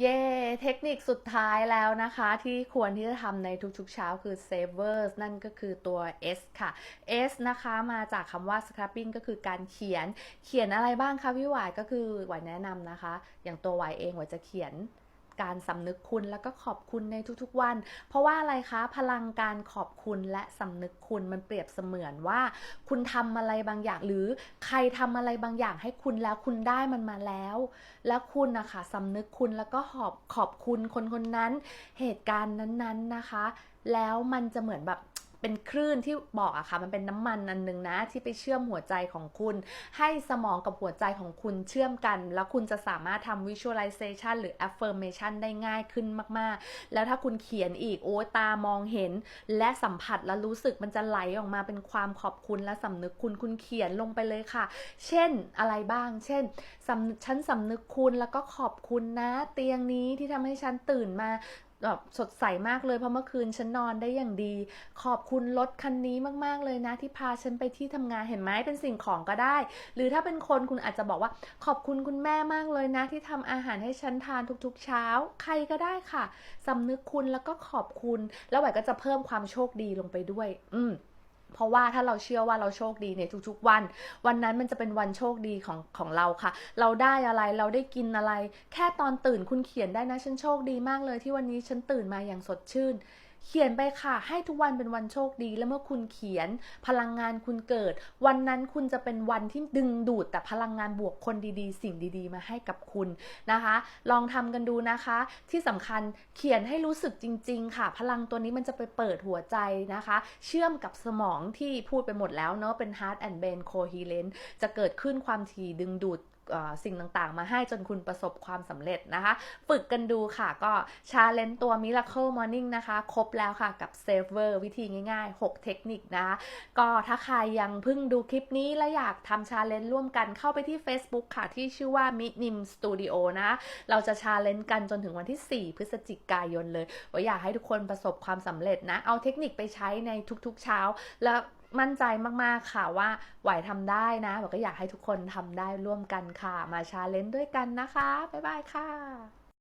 เย่เทคนิคสุดท้ายแล้วนะคะที่ควรที่จะทำในทุกๆเช้าคือ savers นั่นก็คือตัว S ค่ะ S นะคะมาจากคำว่า scrapping ก็คือการเขียน เขียนอะไรบ้างคะพี่หวายก็คือหวายแนะนำนะคะ อย่างตัวหวายเองหวายจะเขียน การสำนึกคุณแล้วก็ขอบคุณในทุกๆวัน เพราะว่าอะไรคะ พลังการขอบคุณและสำนึกคุณมันเปรียบเสมือนว่า คุณทำอะไรบางอย่างหรือใครทำอะไรบางอย่างให้คุณแล้วคุณได้มันมาแล้ว แล้วคุณนะคะสำนึกคุณแล้วก็ขอบขอบคุณคนคนนั้น เหตุการณ์นั้นๆนะคะ แล้วมันจะเหมือนแบบ เป็นคลื่นที่บอกอะค่ะ มันเป็นน้ำมันอันหนึงนะ ที่ไปเชื่อมหัวใจของคุณ ให้สมองกับหัวใจของคุณเชื่อมกัน แล้วคุณจะสามารถทำ visualization หรือ affirmation ได้ง่ายขึ้นมาก ๆ แล้วถ้าคุณเขียนอีกโอ้ตามองเห็น และสัมผัสและรู้สึกมันจะไหลออกมาเป็นความขอบคุณและสำนึกคุณคุณเขียนลงไปเลยค่ะ เช่นอะไรบ้าง เช่นฉันสำนึกคุณแล้วก็ขอบคุณนะ เตียงนี้ที่ทำให้ฉันตื่นมา แบบสดใสมากเลยเพราะเมื่อคืนฉันนอนได้อย่างดี ขอบคุณรถคันนี้มากๆเลยนะ ที่พาฉันไปที่ทำงานเห็นไหมเป็นสิ่งของก็ได้ หรือถ้าเป็นคนคุณอาจจะบอกว่าขอบคุณคุณแม่มากเลยนะ ที่ทำอาหารให้ฉันทานทุกๆเช้า ใครก็ได้ค่ะสำนึกคุณแล้วก็ขอบคุณ แล้วไหวก็จะเพิ่มความโชคดีลงไปด้วย อืม เพราะว่าถ้าเราเชื่อว่าเราโชคดีในทุกๆวัน วันนั้นมันจะเป็นวันโชคดีของของเราค่ะ เราได้อะไรเราได้กินอะไร แค่ตอนตื่นคุณเขียนได้นะฉันโชคดีมากเลยที่วันนี้ฉันตื่นมาอย่างสดชื่น เขียนไปค่ะ ให้ทุกวันเป็นวันโชคดี แล้วเมื่อคุณเขียนพลังงานคุณเกิด วันนั้นคุณจะเป็นวันที่ดึงดูดแต่พลังงานบวกคนดีๆ สิ่งดีๆ มาให้กับคุณนะคะ ลองทำกันดูนะคะ ที่สำคัญเขียนให้รู้สึกจริง ๆ ค่ะ พลังตัวนี้มันจะไปเปิดหัวใจนะคะ เชื่อมกับสมองที่พูดไปหมดแล้วเนาะเป็น heart and brain coherence จะเกิดขึ้นความถี่ดึงดูด สิ่งต่างๆ มาให้จนคุณประสบความสำเร็จนะคะ ฝึกกันดูค่ะก็ชาเลนตัว Miracle Morning นะคะ ครบแล้วค่ะกับ Saver วิธีง่าย ๆ 6 เทคนิคนะคะก็ถ้าใครยังเพิ่งดูคลิปนี้และอยากทำชาเลนจ์ร่วมกันเข้าไปที่ Facebook ค่ะ ที่ชื่อว่า m i n i m Studio นะ เราจะชาเลนจ์กันจนถึงวันที่ 4 พฤศจิกายนเลยว่าอยากให้ทุกคนประสบความสำเร็จนะ เอาเทคนิคไปใช้ในทุกๆเช้าแล้ว มั่นใจมากๆค่ะว่าไหวทำได้นะบอกก็อยากให้ทุกคนทำได้ร่วมกันค่ะ มาชาเลนจ์ด้วยกันนะคะ บ๊ายบายค่ะ